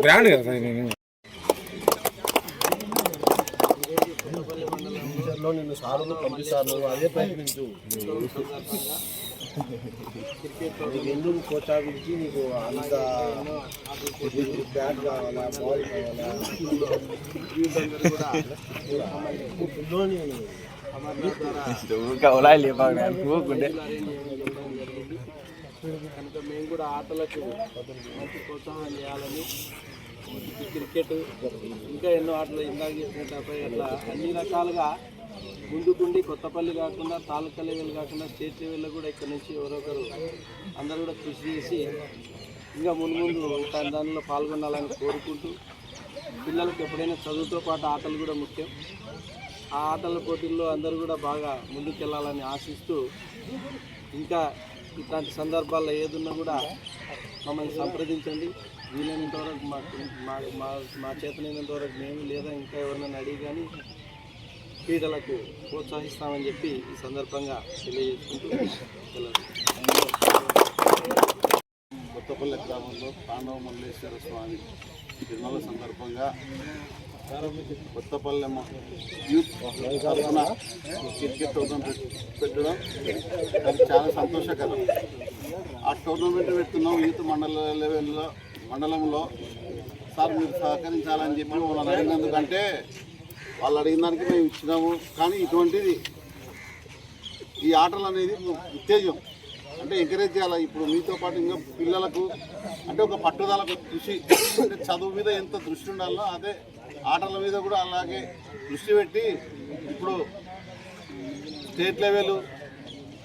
Brand కదా నేను నిన్ను అదే ప్రయత్నించు నీకు ఎందుకు నీకు అంత బ్యాట్ కావాలా బాల్ కావాలా పిల్లోని కనుక మేము కూడా ఆటలకు మంచి ప్రోత్సాహం చేయాలని క్రికెట్ ఇంకా ఎన్నో ఆటలు ఇందాక చెప్పినట్టుపై అట్లా అన్ని రకాలుగా ముందుకుండి కొత్తపల్లి కాకుండా తాలూకా లెవెల్ కాకుండా స్టేట్ లెవెల్లో కూడా ఇక్కడ నుంచి ఎవరొకరు అందరూ కూడా కృషి చేసి ఇంకా ముందు ముందు దానిలో పాల్గొనాలని కోరుకుంటూ పిల్లలకు ఎప్పుడైనా చదువుతో పాటు ఆటలు కూడా ముఖ్యం. ఆ ఆటల పోటీల్లో అందరూ కూడా బాగా ముందుకెళ్ళాలని ఆశిస్తూ ఇంకా ఇట్లాంటి సందర్భాల్లో ఏదున్నా కూడా మమ్మల్ని సంప్రదించండి వీలైనంత వరకు మాకు మా మా మా చేతనైనంత వరకు మేము లేదా ఇంకా ఎవరినైనా అడిగి కానీ క్రీడలకు ప్రోత్సహిస్తామని చెప్పి ఈ సందర్భంగా తెలియజేసుకుంటూ సెలవు. కొత్తపల్లి గ్రామంలో పాండవ మల్లేశ్వర స్వామి తిరుమల సందర్భంగా కొత్తపల్లెమ్మ యూత్ తరఫున క్రికెట్ టోర్నమెంట్ పెట్టడం. అది చాలా సంతోషకరం. ఆ టోర్నమెంట్ పెడుతున్నాం యూత్ మండల లెవెల్లో మండలంలో. సార్ మీరు సహకరించాలని చెప్పి వాళ్ళని అడిగినందుకంటే వాళ్ళు అడిగిన దానికి మేము ఇచ్చినాము. కానీ ఇటువంటిది ఈ ఆటలు అనేది ఉత్తేజం. అంటే ఎంకరేజ్ చేయాలి? ఇప్పుడు మీతో పాటు ఇంకా పిల్లలకు అంటే ఒక పట్టుదలకు కృషి అంటే చదువు మీద ఎంత దృష్టి ఉండాలో అదే ఆటల మీద కూడా అలాగే దృష్టి పెట్టి ఇప్పుడు స్టేట్ లెవెల్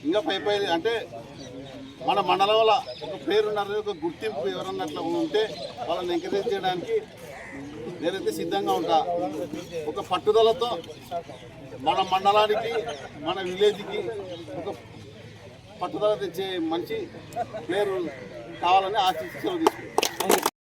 ఇంకా పై పై అంటే మన మండలంలో ఒక పేరున్నారు ఒక గుర్తింపు ఎవరన్నా అట్లా ఉంటే వాళ్ళని ఎంకరేజ్ చేయడానికి నేనైతే సిద్ధంగా ఉంటా. ఒక పట్టుదలతో మన మండలానికి మన విలేజ్కి ఒక పట్టుదల తెచ్చే మంచి ప్లేయర్ కావాలని ఆశిస్తూ తీసుకుంటాం